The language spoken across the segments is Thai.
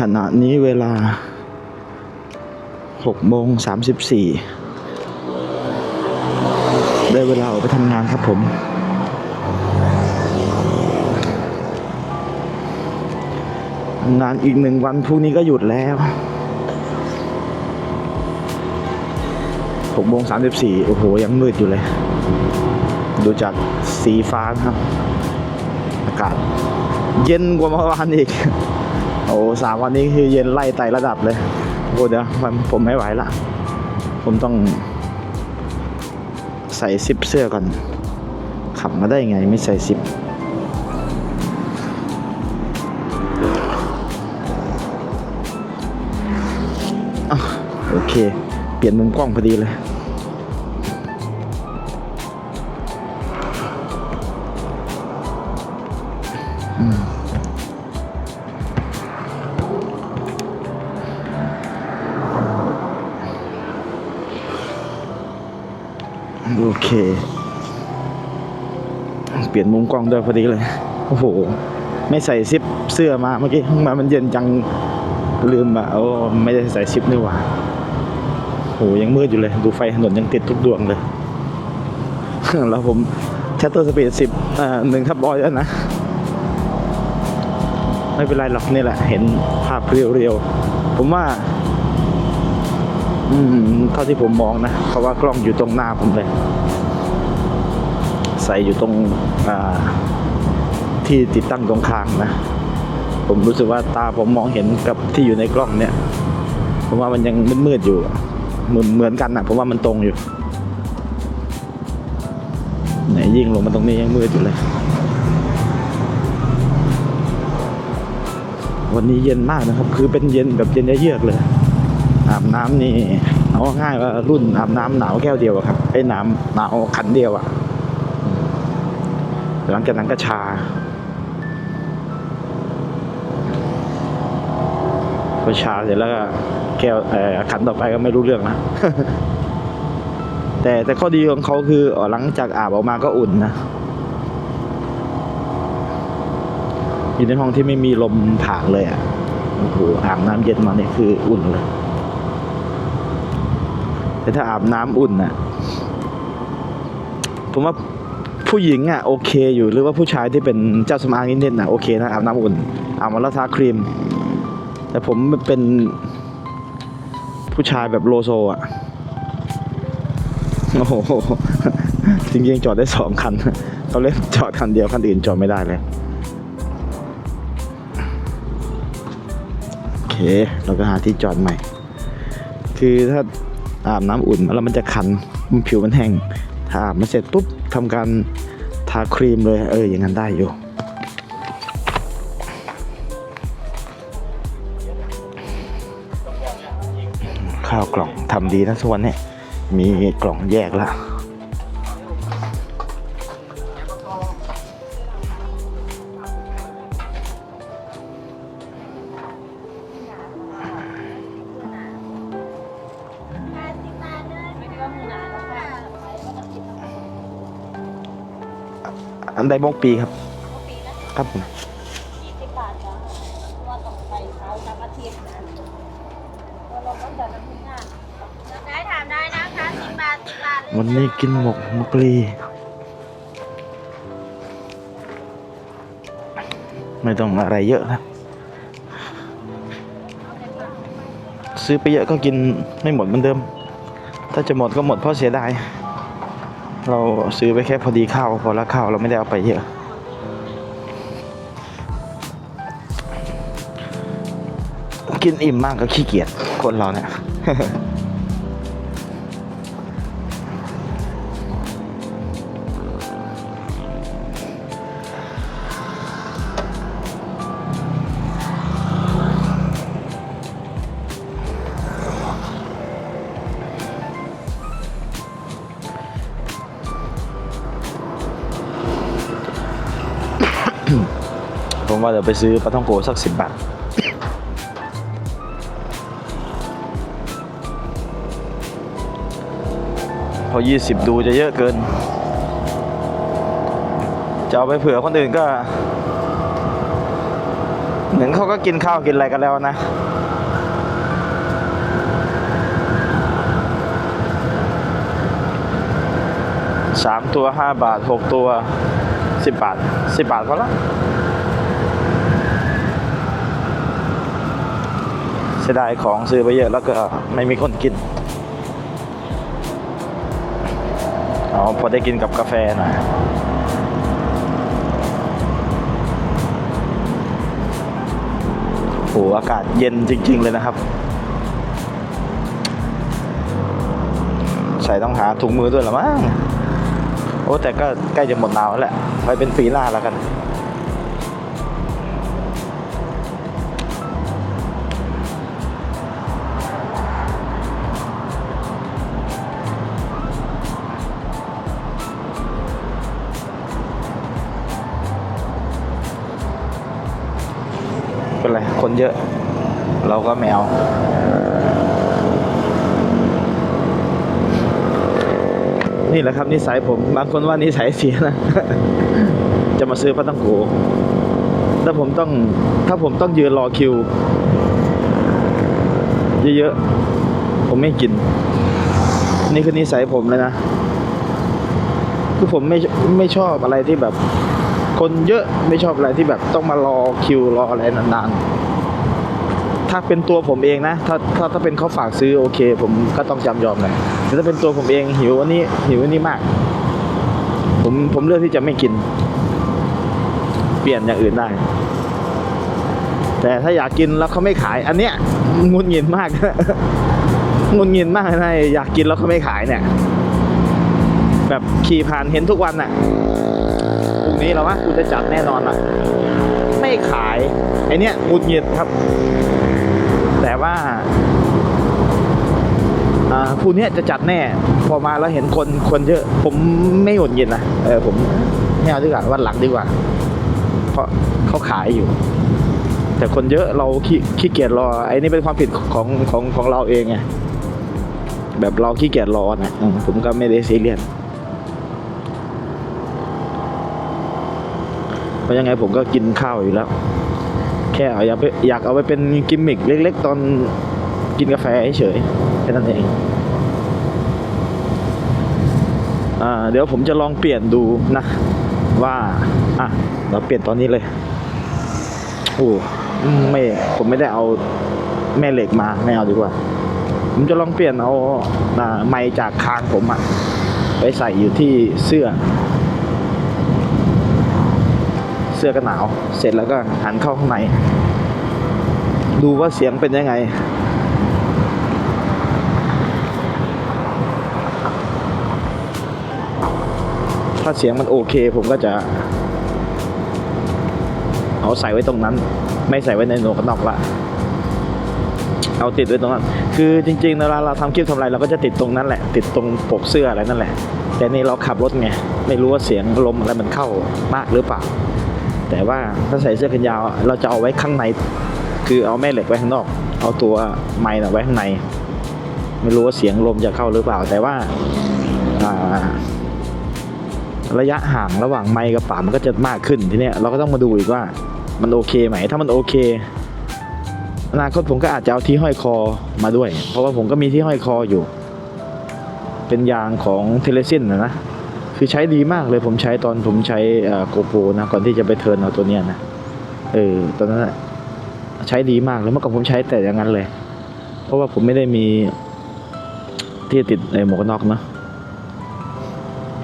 ขณะนี้เวลา6โมง34 ได้เวลาออกไปทำงานครับผม งานอีกหนึ่งวันพรุ่งนี้ก็หยุดแล้ว6โมง34 โอ้โห ยังมืดอยู่เลย ดูจากสีฟ้าครับ อากาศเย็นกว่าเมื่อวานอีก โอ้สามวันนี้คือเย็นไล่ไต่ระดับเลยโอ้เดี๋ยวมันผมไม่ไหวละ ผมต้อง ใส่ซิปเสื้อก่อน ขับมาได้ไงไม่ใส่ซิปโอเค เปลี่ยนมุมกล้องพอดีเลย เค เปลี่ยนมุมกล้องด้วยพอดีเลย โอ้โห ไม่ใส่ซิปเสื้อมาเมื่อกี้มามันเย็นจัง ลืมอะโอ้ไม่ได้ใส่ซิปนี่หว่าโอ้โหยังมืดอยู่เลย ดูไฟถนนยังติดทุกดวงเลย แล้วผมชัตเตอร์สปีดสิบอ่าหนึ่งทับร้อยแล้วนะ ไม่เป็นไรหรอกนี่แหละ เห็นภาพเรียวๆ ผมว่า อืมเท่าที่ผมมองนะ เพราะว่ากล้องอยู่ตรงหน้าผมเลย ใส่อยู่ตรงที่ติดตั้งตรงคางนะ ผมรู้สึกว่าตาผมมองเห็นกับที่อยู่ในกล้องเนี่ย ผมว่ามันยังมืดๆอยู่เหมือนเหมือนกันนะผมว่ามันตรงอยู่ไหนยิ่งลงมาตรงนี้ยังมืดอยู่เลย วันนี้เย็นมากนะครับ คือเป็นเย็นแบบเย็นเยือกเลย อาบน้ำนี่เอาง่ายว่ารุ่นอาบน้ำหนาวแก้วเดียวอะครับไอ้น้ำหนาวขันเดียวอะหลังจากนั้นก็ชาพอชาเสร็จแล้วก็แก้วเอ่อขันต่อไปก็ไม่รู้เรื่องนะแต่แต่ข้อดีของเขาคือเอ่อหลังจากอาบออกมาก็อุ่นนะอยู่ในห้องที่ไม่มีลมผ่านเลยอะโอ้โหอาบน้ำเย็นมาเนี่ยคืออุ่นเลย แต่ถ้าอาบน้ำอุ่นน่ะ ผมว่าผู้หญิงอะโอเคอยู่หรือว่าผู้ชายที่เป็นเจ้าสำอางนิดๆน่ะโอเคนะอาบน้ำอุ่นอาบมาแล้วทาครีม แต่ผมเป็นผู้ชายแบบโลโซอะโอ้โหจริงๆจอดได้สองคันเขาเล่นจอดคันเดียวคันอื่นจอดไม่ได้เลยโอเคเราก็หาที่จอดใหม่ คือถ้า อาบน้ำอุ่นแล้วมันจะคันผิวมันแห้งถ้าอาบมาเสร็จปุ๊บทำการทาครีมเลยเอออย่างนั้นได้อยู่ข้าวกล่องทำดีนะส่วนเนี่ยมีกล่องแยกแล้ว อันใดมกปีครับครับผมยี่สิบบาทจ้ะว่าต้องไปเช้าทั้งอาทิตย์นะว่าเราต้องจัดทำงานได้ถามได้นะคะสิบบาทสิบบาทวันนี้กินหมกมกลีไม่ต้องอะไรเยอะนะซื้อไปเยอะก็กินไม่หมดเหมือนเดิม ถ้าจะหมดก็หมดเพราะเสียดาย เราซื้อไปแค่พอดีข้าวพอละข้าวเราไม่ได้เอาไปเยอะกินอิ่มมากก็ขี้เกียจคนเราเนี่ย ว่าเดี๋ยวไปซื้อปลาท่องโกสักสิบบาทพอยี่สิบดูจะเยอะเกิน จะเอาไปเผื่อคนอื่นก็ เหมือนเขาก็กินข้าวกินอะไรกันแล้วนะ สามตัวห้าบาทหกตัวสิบบาทสิบบาทพอละ สียดายของซื้อไปเยอะแล้วก็ไม่มีคนกินเอพอได้กินกับกาแฟหน่อยโหอากาศเย็นจริง ๆ เลยนะครับ ใส่ต้องหาถุงมือด้วยหรอมั้งโอ้แต่ก็ใกล้จะหมดหนาวแล้วแหละไปเป็นปีหน้าแล้วกัน คนเยอะ เราก็แมวนี่แหละครับนิสัยผม บางคนว่านิสัยเสียนะ จะมาซื้อปลาต้องโกถ้าผมต้อง ถ้าผมต้องยืนรอคิว เยอะๆ ผมไม่กิน นี่คือนิสัยผมเลยนะ คือผมไม่ไม่ชอบอะไรที่แบบ คนเยอะไม่ชอบอะไรที่แบบต้องมารอคิวรออะไรนานๆ ถ้าเป็นตัวผมเองนะ ถ้าถ้าถ้าเป็นเขาฝากซื้อโอเค ผมก็ต้องจำยอมหน่อยแต่ถ้าเป็นตัวผมเองหิวอันนี้หิวอันนี้มาก ผมผมเลือกที่จะไม่กิน เปลี่ยนอย่างอื่นได้ แต่ถ้าอยากกินแล้วเขาไม่ขาย อันเนี้ยงุนงินมากงุนงินมากนะอยากกินแล้วเขาไม่ขายเนี่ย แบบขี่ผ่านเห็นทุกวันน่ะพรุ่ง นี้เราว่ากูจะจัดแน่นอนอะ ไม่ขาย ไอเนี้ยงุนงิดครับ แต่ว่าคู่นี้จะจัดแน่ พอมาแล้วเห็นคนคนเยอะ ผมไม่หงุดหงิดนะเออผมไม่เอาดีกว่าวันหลังดีกว่า เพราะเขาขายอยู่ แต่คนเยอะเราขี้ขี้เกียจรอ ไอ้นี่เป็นความผิดของของของเราเองไงแบบเราขี้เกียจรอนะผมก็ไม่ได้ซีเรียส เพราะยังไงผมก็กินข้าวอยู่แล้ว แค่เอาอยากอยากเอาไปเป็นกิมมิคเล็ก ๆ ตอนกินกาแฟเฉยๆแค่นั้นเองอ่าเดี๋ยวผมจะลองเปลี่ยนดูนะ ว่า อะ เราเปลี่ยนตอนนี้เลยโอ้ไม่ผมไม่ได้เอาแม่เหล็กมาไม่เอาดีกว่า ผมจะลองเปลี่ยนเอาอ่าไม้จากคางผมอะไปใส่อยู่ที่เสื้อ เสื้อกันหนาว เสร็จแล้วก็หันเข้าข้างใน ดูว่าเสียงเป็นยังไง ถ้าเสียงมันโอเคผมก็จะเอาใส่ไว้ตรงนั้น ไม่ใส่ไว้ในหนวกกันนอกละเอาติดไว้ตรงนั้น คือจริงๆเวลาเราทำคลิปทำอะไรเราก็จะติดตรงนั้นแหละ ติดตรงปกเสื้ออะไรนั่นแหละ แต่นี่เราขับรถไง ไม่รู้ว่าเสียงลมอะไรมันเข้ามากหรือเปล่า แต่ว่าถ้าใส่เสื้อแขนยาวเราจะเอาไว้ข้างใน คือเอาแม่เหล็กไว้ข้างนอก เอาตัวไม้นะไว้ข้างใน ไม่รู้ว่าเสียงลมจะเข้าหรือเปล่า แต่ว่าระยะห่างระหว่างไมค์กับปามันก็จะมากขึ้นทีเนี้ยเราก็ต้องมาดูอีกว่ามันโอเคไหม ถ้ามันโอเคอนาคตผมก็อาจจะเอาที่ห้อยคอมาด้วย เพราะว่าผมก็มีที่ห้อยคออยู่ เป็นยางของเทเลซินนะนะ คือใช้ดีมากเลยผมใช้ตอนผมใช้โกโปรนะก่อนที่จะไปเทิร์นเอาตัวเนี้ยนะเออตอนนั้นใช้ดีมากเลยเมื่อก่อนผมใช้แต่อย่างนั้นเลย เพราะว่าผมไม่ได้มีที่ติดในหมวกน็อกเนะ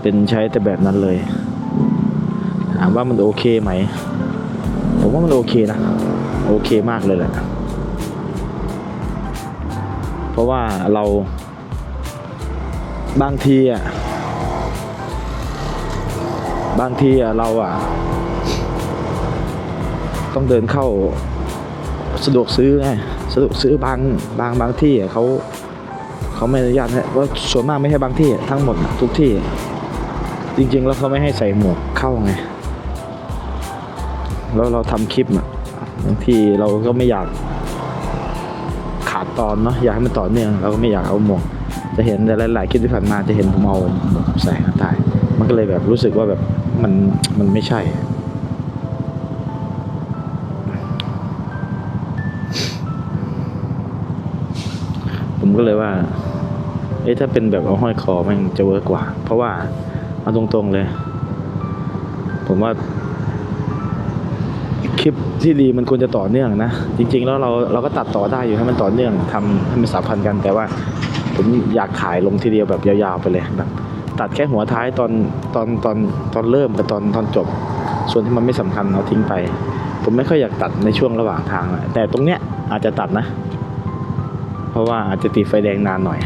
เป็นใช้แต่แบบนั้นเลยถามว่ามันโอเคไหม ผมว่ามันโอเคนะ โอเคมากเลยแหละ เพราะว่าเราบางทีอะ บางทีเราอะ ต้องเดินเข้าสะดวกซื้อไงสะดวกซื้อบางบางบางที่เขาเขาไม่อนุญาตให้ว่าส่วนมากไม่ใช่บางที่ทั้งหมดทุกที่ จริง ๆ แล้วเขาไม่ให้ใส่หมวกเข้าไงแล้วเราทำคลิปอะบางทีเราก็ไม่อยากขาดตอนเนาะอยากให้มันต่อเนื่องเราก็ไม่อยากเอาหมวก จะเห็นแต่หลายๆคลิปที่ผ่านมาจะเห็นผมเอาหมวกใส่ข้างใต้มันก็เลยแบบรู้สึกว่าแบบ มันมันไม่ใช่ ผมก็เลยว่า เอ๊ะถ้าเป็นแบบเอาห้อยคอมันจะเวิร์กกว่า เพราะว่าเอาตรงๆเลย ผมว่า คลิปที่ดีมันควรจะต่อเนื่องนะ จริง ๆ แล้วเราเราก็ตัดต่อได้อยู่ให้มันต่อเนื่องทำให้มันสัมพันธ์กันแต่ว่า ผมอยากขายลงทีเดียวแบบยาวๆไปเลยแบบ ตัดแค่หัวท้ายตอนตอนตอนตอนเริ่มกับตอนตอนจบ ส่วนที่มันไม่สำคัญเอาทิ้งไป ผมไม่ค่อยอยากตัดในช่วงระหว่างทางอะแต่ตรงเนี้ยอาจจะตัดนะ เพราะว่าอาจจะติดไฟแดงนานหน่อย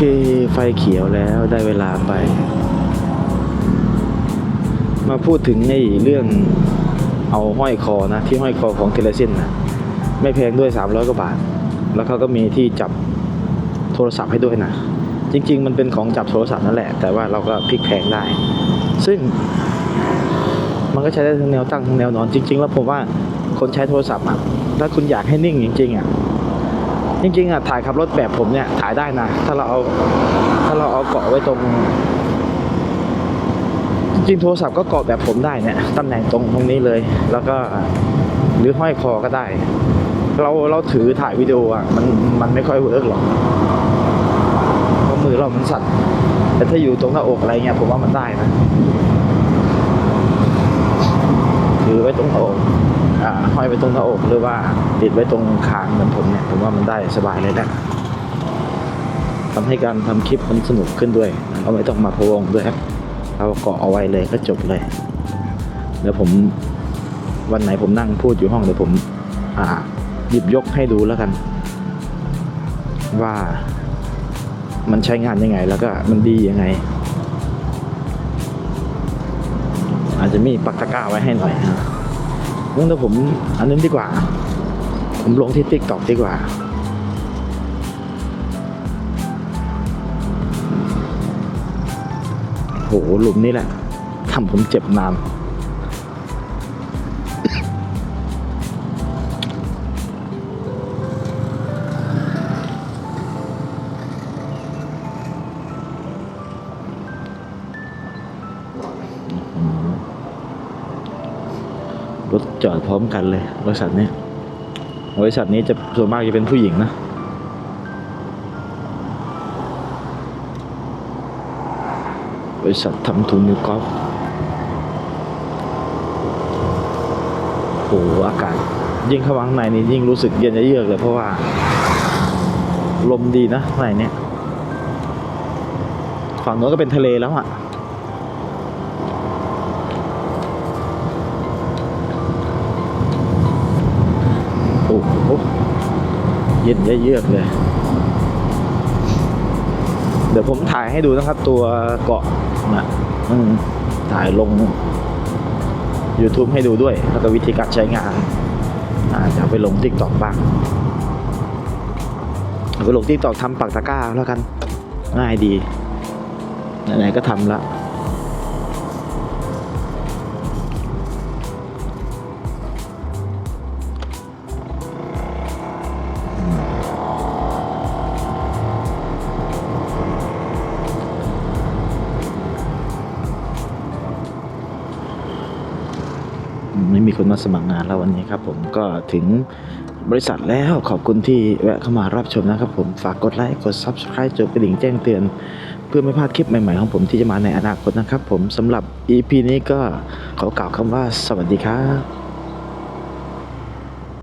คไฟเขียวแล้วได้เวลาไป มาพูดถึงไอ้เรื่องเอาห้อยคอนะ ที่ห้อยคอของเทเลซินนะไม่แพงด้วย 300 กว่าบาท แล้วเขาก็มีที่จับโทรศัพท์ให้ด้วยนะ จริง ๆ มันเป็นของจับโทรศัพท์นั่นแหละ แต่ว่าเราก็พลิกแพงได้ ซึ่ง มันก็ใช้ได้ทั้งแนวตั้งทั้งแนวนอน จริง ๆ แล้วผมว่าคนใช้โทรศัพท์อะถ้าคุณอยากให้นิ่งจริงๆอะ จริงๆอะถ่ายขับรถแบบผมเนี่ยถ่ายได้นะ ถ้าเราเอาถ้าเราเอาเกาะไว้ตรง จริงๆโทรศัพท์ก็เกาะแบบผมได้เนี่ยตำแหน่งตรงตรงนี้เลย แล้วก็หรือห้อยคอก็ได้ เราเราถือถ่ายวิดีโออะมันมันไม่ค่อยเวิร์กหรอกเพราะมือเรามันสั่นแต่ถ้าอยู่ตรงหน้าอกอะไรเงี้ยผมว่ามันได้นะถือไว้ตรงหน้าอก ห้อยไว้ตรงหน้าอกหรือว่าติดไว้ตรงคางเหมือนผมเนี่ยผมว่ามันได้สบายเลยนะทำให้การทำคลิปมันสนุกขึ้นด้วยเราไม่ต้องมาพะวงด้วยครับเราเกาะเอาไว้เลยก็จบเลย แล้วผมวันไหนผมนั่งพูดอยู่ห้องเดี๋ยวผมหยิบยกให้ดูแล้วกัน ว่ามันใช้งานยังไงแล้วก็มันดียังไง อาจจะมีปักตะกร้าไว้ให้หน่อยนะ งั้นถ้าผมอันนั้นดีกว่า ผมลงที่ติ๊กตอกดีกว่า โหหลุมนี้แหละทำผมเจ็บนาน จอดพร้อมกันเลย บริษัทนี้บริษัทนี้จะส่วนมากจะเป็นผู้หญิงนะบริษัททำทุนนิวกอล์ฟโอ้โหอากาศยิ่งเข้ามาข้างในนี่ยิ่งรู้สึกเย็นเยือกเลยเพราะว่า ลมดีนะในเนี่ยฝั่งโน้นก็เป็นทะเลแล้วอะ ย็นเยือกเลย เดี๋ยวผมถ่ายให้ดูนะครับ ตัวเกาะนะถ่ายลง YouTube ให้ดูด้วย แล้วก็วิธีการใช้งานอาจะไปลง t ิ k t o k บ้างเอาไปลง t ิ k t o k ทำปักตะกร้าแล้วกัน ง่ายดีไหนๆก็ทำละ ไม่มีคนมาสมัครงานแล้ววันนี้ครับผมก็ถึงบริษัทแล้วขอบคุณที่แวะเข้ามารับชมนะครับผมฝากกดไลค์กด Subscribe จดกระดิ่งแจ้งเตือน เพื่อไม่พลาดคลิปใหม่ๆของผมที่จะมาในอนาคตนะครับผมสำหรับ EP นี้ก็ขอกล่าวคำว่าสวัสดีครับ